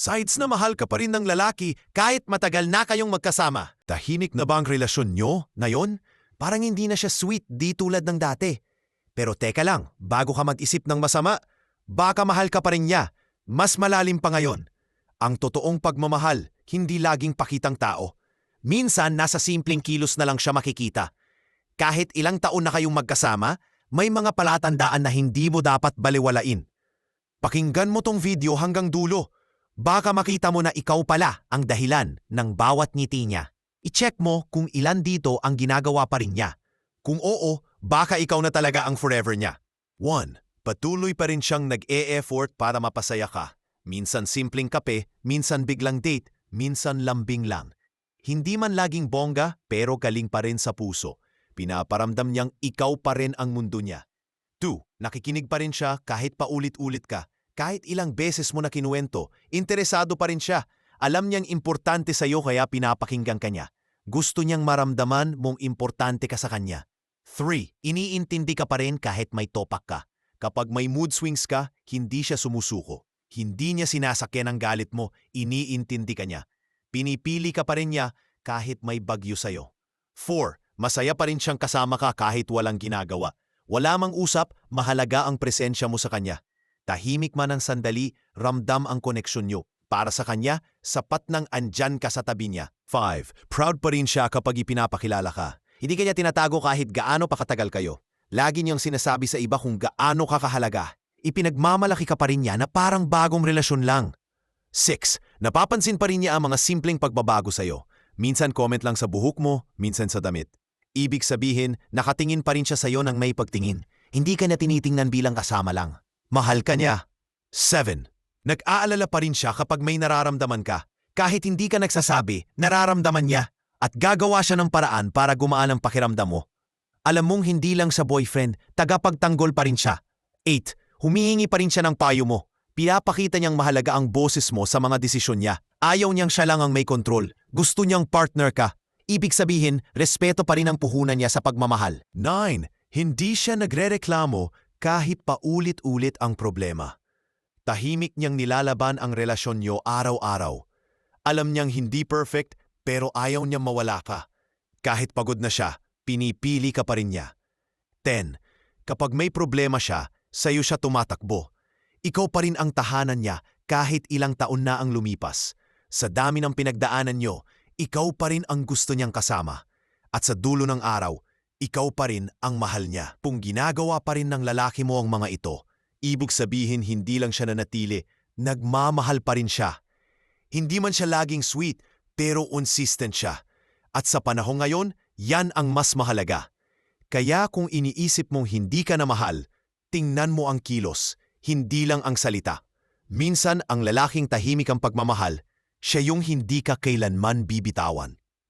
Sides na mahal ka pa rin ng lalaki kahit matagal na kayong magkasama. Tahimik na ba ang relasyon nyo ngayon? Parang hindi na siya sweet di tulad ng dati. Pero teka lang, bago ka mag-isip ng masama, baka mahal ka pa rin niya. Mas malalim pa ngayon. Ang totoong pagmamahal, hindi laging pakitang tao. Minsan, nasa simpleng kilos na lang siya makikita. Kahit ilang taon na kayong magkasama, may mga palatandaan na hindi mo dapat baliwalain. Pakinggan mo tong video hanggang dulo. Baka makita mo na ikaw pala ang dahilan ng bawat ngiti niya. I-check mo kung ilan dito ang ginagawa pa rin niya. Kung oo, baka ikaw na talaga ang forever niya. 1. Patuloy pa rin siyang nag-e-effort para mapasaya ka. Minsan simpleng kape, minsan biglang date, minsan lambing lang. Hindi man laging bongga, pero galing pa rin sa puso. Pinaparamdam niyang ikaw pa rin ang mundo niya. 2. Nakikinig pa rin siya kahit paulit-ulit ka. Kahit ilang beses mo na kinuwento, interesado pa rin siya. Alam niyang importante sa'yo kaya pinapakinggan ka niya. Gusto niyang maramdaman mong importante ka sa kanya. 3. Iniintindi ka pa rin kahit may topak ka. Kapag may mood swings ka, hindi siya sumusuko. Hindi niya sinasakyan ang galit mo, iniintindi ka niya. Pinipili ka pa rin niya kahit may bagyo sa'yo. 4. Masaya pa rin siyang kasama ka kahit walang ginagawa. Wala mang usap, mahalaga ang presensya mo sa kanya. Tahimik man ang sandali, ramdam ang koneksyon nyo. Para sa kanya, sapat nang andyan ka sa tabi niya. 5. Proud pa rin siya kapag ipinapakilala ka. Hindi kanya tinatago kahit gaano pa katagal kayo. Lagi niyang sinasabi sa iba kung gaano ka kahalaga. Ipinagmamalaki ka pa rin niya na parang bagong relasyon lang. 6. Napapansin pa rin niya ang mga simpleng pagbabago sa'yo. Minsan comment lang sa buhok mo, minsan sa damit. Ibig sabihin, nakatingin pa rin siya sa'yo ng may pagtingin. Hindi ka na tinitingnan bilang kasama lang. Mahal ka niya. 7. Nag-aalala pa rin siya kapag may nararamdaman ka. Kahit hindi ka nagsasabi, nararamdaman niya. At gagawa siya ng paraan para gumaan ang pakiramdam mo. Alam mong hindi lang sa boyfriend, tagapagtanggol pa rin siya. 8. Humihingi pa rin siya ng payo mo. Pinapakita niyang mahalaga ang boses mo sa mga desisyon niya. Ayaw niyang siya lang ang may kontrol. Gusto niyang partner ka. Ibig sabihin, respeto pa rin ang puhunan niya sa pagmamahal. 9. Hindi siya nagrereklamo kahit paulit-ulit ang problema. Tahimik niyang nilalaban ang relasyon niyo araw-araw. Alam niyang hindi perfect pero ayaw niyang mawala ka. Kahit pagod na siya, pinipili ka pa rin niya. 10. Kapag may problema siya, sa'yo siya tumatakbo. Ikaw pa rin ang tahanan niya kahit ilang taon na ang lumipas. Sa dami ng pinagdaanan niyo, ikaw pa rin ang gusto niyang kasama. At sa dulo ng araw, ikaw pa rin ang mahal niya. Kung ginagawa pa rin ng lalaki mo ang mga ito, ibig sabihin hindi lang siya nanatili, nagmamahal pa rin siya. Hindi man siya laging sweet, pero consistent siya. At sa panahong ngayon, yan ang mas mahalaga. Kaya kung iniisip mong hindi ka na mahal, tingnan mo ang kilos, hindi lang ang salita. Minsan ang lalaking tahimik ang pagmamahal, siya yung hindi ka kailanman bibitawan.